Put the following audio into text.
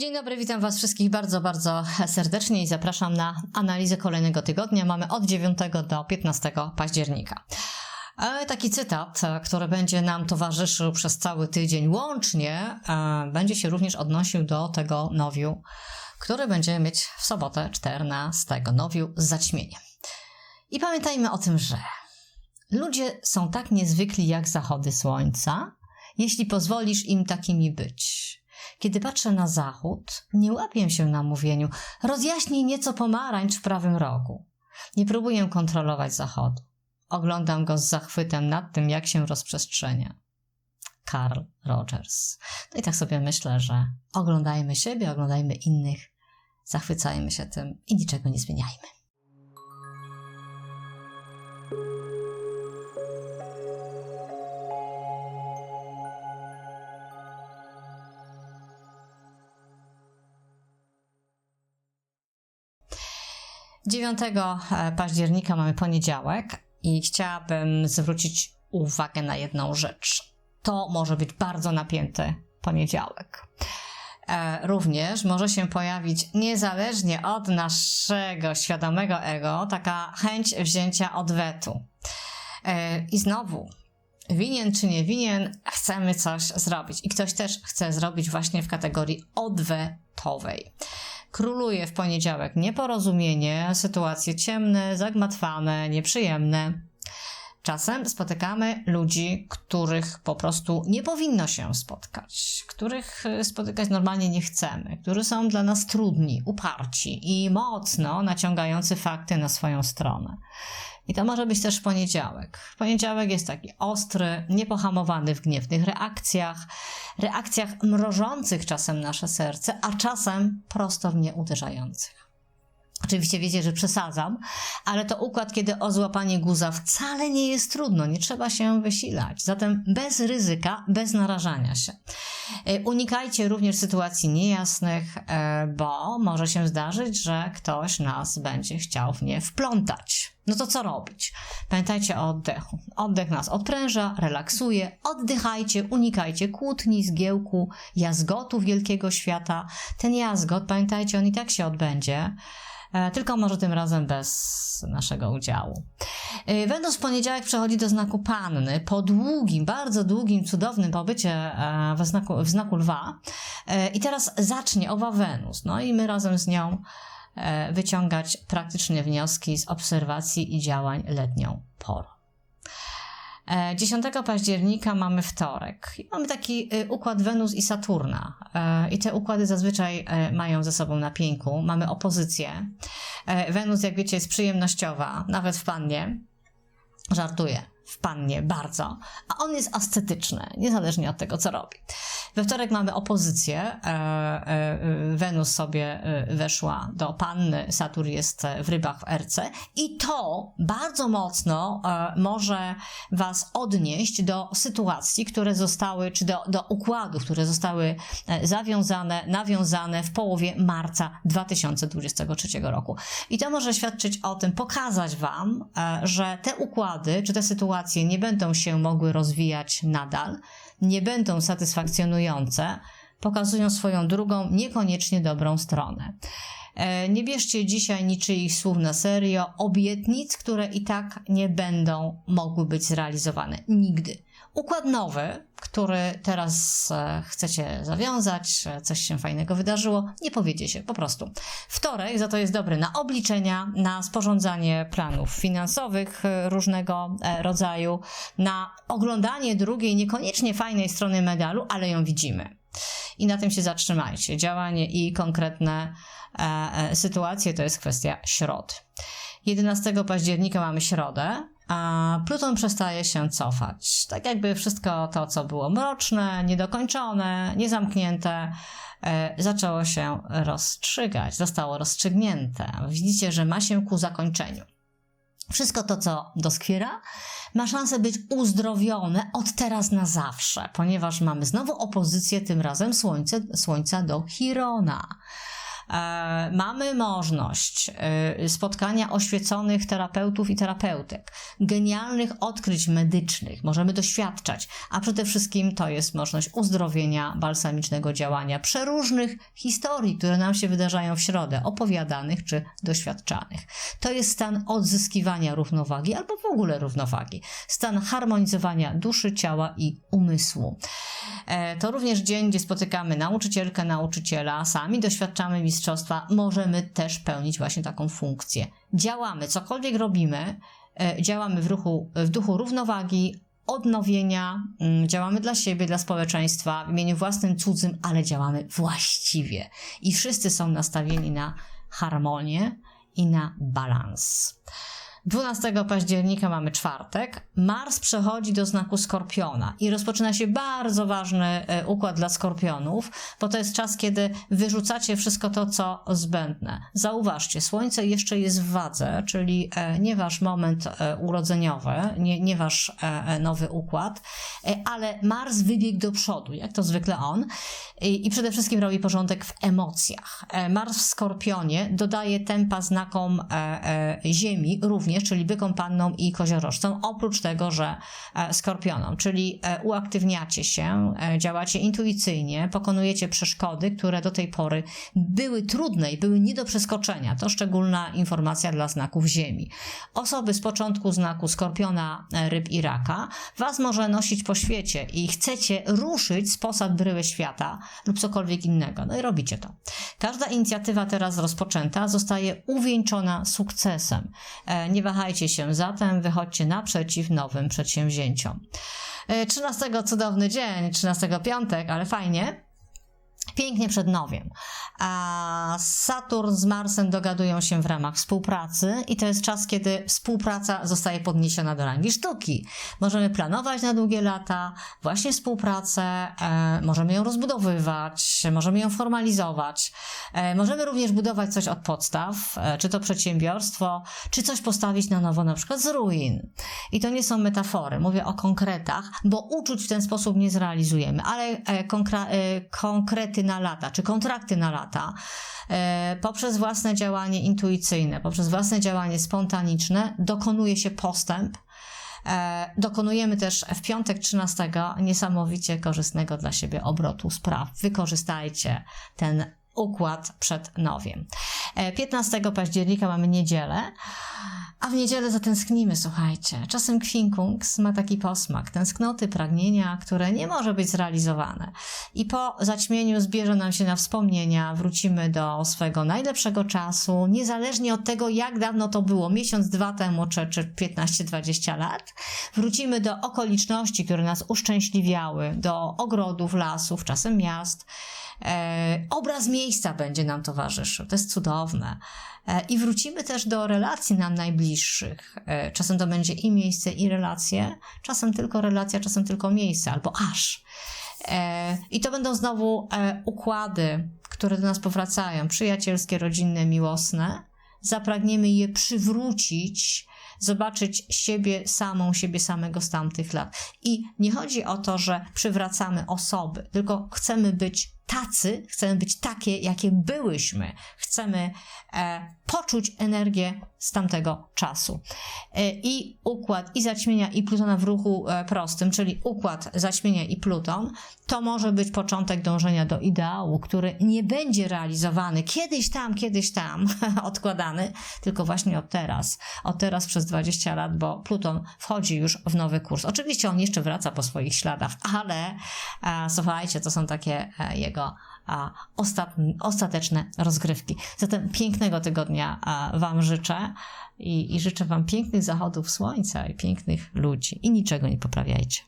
Dzień dobry, witam Was wszystkich bardzo, bardzo serdecznie i zapraszam na analizę kolejnego tygodnia. Mamy od 9 do 15 października. E, Taki cytat, e, który będzie nam towarzyszył przez cały tydzień łącznie, e, będzie się również odnosił do tego nowiu, który będziemy mieć w sobotę 14. Nowiu z zaćmieniem. I pamiętajmy o tym, że ludzie są tak niezwykli jak zachody słońca, jeśli pozwolisz im takimi być. Kiedy patrzę na zachód, nie łapię się na mówieniu rozjaśnij nieco pomarańcz w prawym rogu. Nie próbuję kontrolować zachodu. Oglądam go z zachwytem nad tym, jak się rozprzestrzenia. Carl Rogers. No i tak sobie myślę, że oglądajmy siebie, oglądajmy innych, zachwycajmy się tym i niczego nie zmieniajmy. Dziewiątego e, października mamy poniedziałek i chciałabym zwrócić uwagę na jedną rzecz. To może być bardzo napięty poniedziałek. E, Również może się pojawić, niezależnie od naszego świadomego ego, taka chęć wzięcia odwetu. E, I znowu, winien czy nie winien, chcemy coś zrobić. I ktoś też chce zrobić właśnie w kategorii odwetowej. Króluje w poniedziałek nieporozumienie, sytuacje ciemne, zagmatwane, nieprzyjemne. Czasem spotykamy ludzi, których po prostu nie powinno się spotkać, których y, spotykać normalnie nie chcemy, którzy są dla nas trudni, uparci i mocno naciągający fakty na swoją stronę. I to może być też poniedziałek. Poniedziałek jest taki ostry, niepohamowany w gniewnych reakcjach, reakcjach mrożących czasem nasze serce, a czasem prosto w nie uderzających. Oczywiście wiecie, że przesadzam, ale to układ, kiedy o złapanie guza wcale nie jest trudno, nie trzeba się wysilać. Zatem bez ryzyka, bez narażania się. E, Unikajcie również sytuacji niejasnych, e, bo może się zdarzyć, że ktoś nas będzie chciał w nie wplątać. No to co robić? Pamiętajcie o oddechu. Oddech nas odpręża, relaksuje. Oddychajcie, unikajcie kłótni, zgiełku, jazgotów wielkiego świata. Ten jazgot, pamiętajcie, on i tak się odbędzie. E, tylko może tym razem bez naszego udziału. Wenus w poniedziałek przechodzi do znaku Panny po długim, bardzo długim, cudownym pobycie e, w znaku, w znaku Lwa E, i teraz zacznie owa Wenus. No i my razem z nią wyciągać praktyczne wnioski z obserwacji i działań letnią porą. E, 10 października mamy wtorek. I mamy taki y, układ Wenus i Saturna. E, I te układy zazwyczaj e, mają ze sobą na pięku. Mamy opozycję. E, Wenus, jak wiecie, jest przyjemnościowa, nawet w pannie. Żartuję. W pannie bardzo, a on jest ascetyczny, niezależnie od tego, co robi. We wtorek mamy opozycję. E, e, Wenus sobie e, weszła do panny, Saturn jest w rybach w RC i to bardzo mocno może Was odnieść do sytuacji, które zostały, czy do, do układów, które zostały zawiązane, nawiązane w połowie marca 2023 roku. I to może świadczyć o tym, pokazać Wam, że te układy, czy te sytuacje nie będą się mogły rozwijać nadal, nie będą satysfakcjonujące, pokazują swoją drugą, niekoniecznie dobrą stronę. E, Nie bierzcie dzisiaj niczyich słów na serio, obietnic, które i tak nie będą mogły być zrealizowane. Nigdy. Układ nowy, który teraz e, chcecie zawiązać, e, coś się fajnego wydarzyło, nie powiedzie się po prostu. Wtorek za to jest dobry na obliczenia, na sporządzanie planów finansowych e, różnego rodzaju, na oglądanie drugiej, niekoniecznie fajnej strony medalu, ale ją widzimy. I na tym się zatrzymajcie. Działanie i konkretne sytuacje to jest kwestia środy. 11 października mamy środę, a Pluton przestaje się cofać. Tak jakby wszystko to, co było mroczne, niedokończone, niezamknięte, e, zaczęło się rozstrzygać, zostało rozstrzygnięte. Widzicie, że ma się ku zakończeniu. Wszystko to, co doskwiera, ma szansę być uzdrowione od teraz na zawsze, ponieważ mamy znowu opozycję, tym razem słońce, Słońca do Chirona. E, mamy możliwość e, spotkania oświeconych terapeutów i terapeutek, genialnych odkryć medycznych, możemy doświadczać, a przede wszystkim to jest możliwość uzdrowienia, balsamicznego działania, przeróżnych historii, które nam się wydarzają w środę, opowiadanych czy doświadczanych. To jest stan odzyskiwania równowagi albo w ogóle równowagi, stan harmonizowania duszy, ciała i umysłu. E, To również dzień, gdzie spotykamy nauczycielkę, nauczyciela, sami doświadczamy mistrzostwa, możemy też pełnić właśnie taką funkcję. Działamy, cokolwiek robimy, e, działamy w, ruchu, w duchu równowagi, odnowienia, mm, działamy dla siebie, dla społeczeństwa, w imieniu własnym, cudzym, ale działamy właściwie. I wszyscy są nastawieni na harmonię i na balans. 12 października mamy czwartek. Mars przechodzi do znaku Skorpiona i rozpoczyna się bardzo ważny e, układ dla Skorpionów, bo to jest czas, kiedy wyrzucacie wszystko to, co zbędne. Zauważcie, Słońce jeszcze jest w wadze, czyli e, nie wasz moment e, urodzeniowy, nie, nie wasz nowy układ, ale Mars wybiegł do przodu, jak to zwykle on, i, przede wszystkim robi porządek w emocjach. Mars w Skorpionie dodaje tempa znakom Ziemi również, czyli bykom, pannom i koziorożcom, oprócz tego, że e, skorpionom, czyli e, uaktywniacie się, e, działacie intuicyjnie, pokonujecie przeszkody, które do tej pory były trudne i były nie do przeskoczenia. To szczególna informacja dla znaków Ziemi. Osoby z początku znaku skorpiona, ryb i raka was może nosić po świecie i chcecie ruszyć z posad bryły świata lub cokolwiek innego. No i robicie to. Każda inicjatywa teraz rozpoczęta zostaje uwieńczona sukcesem. E, Nie wahajcie się zatem, wychodźcie naprzeciw nowym przedsięwzięciom. E, 13 cudowny dzień, 13 piątek, ale fajnie. Pięknie przed nowiem. A Saturn z Marsem dogadują się w ramach współpracy i to jest czas, kiedy współpraca zostaje podniesiona do rangi sztuki. Możemy planować na długie lata właśnie współpracę, e, możemy ją rozbudowywać, możemy ją formalizować, e, możemy również budować coś od podstaw, e, czy to przedsiębiorstwo, czy coś postawić na nowo, na przykład z ruin. I to nie są metafory, mówię o konkretach, bo uczuć w ten sposób nie zrealizujemy, ale e, konkra- e, konkrety na lata, czy kontrakty na lata, e, poprzez własne działanie intuicyjne, poprzez własne działanie spontaniczne dokonuje się postęp. E, Dokonujemy też w piątek 13 niesamowicie korzystnego dla siebie obrotu spraw. Wykorzystajcie ten układ przed nowiem. E, 15 października mamy niedzielę, a w niedzielę zatęsknimy, słuchajcie. Czasem kwinkunks ma taki posmak, tęsknoty, pragnienia, które nie może być zrealizowane. I po zaćmieniu zbierze nam się na wspomnienia, wrócimy do swojego najlepszego czasu, niezależnie od tego, jak dawno to było, miesiąc, dwa temu, czy, czy 15-20 lat. Wrócimy do okoliczności, które nas uszczęśliwiały, do ogrodów, lasów, czasem miast. E, obraz miejsca będzie nam towarzyszył. To jest cudowne. E, I wrócimy też do relacji nam najbliższych. E, czasem to będzie i miejsce, i relacje, czasem tylko relacja, czasem tylko miejsce, albo aż. I to będą znowu układy, które do nas powracają, przyjacielskie, rodzinne, miłosne. Zapragniemy je przywrócić, zobaczyć siebie samą, siebie samego z tamtych lat. I nie chodzi o to, że przywracamy osoby, tylko chcemy być tacy, chcemy być takie, jakie byłyśmy. Chcemy e, poczuć energię z tamtego czasu. E, I układ i zaćmienia i Plutona w ruchu e, prostym, czyli układ zaćmienia i Pluton, to może być początek dążenia do ideału, który nie będzie realizowany kiedyś tam, kiedyś tam, odkładany, tylko właśnie od teraz. Od teraz przez 20 lat, bo Pluton wchodzi już w nowy kurs. Oczywiście on jeszcze wraca po swoich śladach, ale e, słuchajcie, to są takie e, jego ostat, ostateczne rozgrywki. Zatem pięknego tygodnia Wam życzę i, i życzę Wam pięknych zachodów słońca i pięknych ludzi i niczego nie poprawiajcie.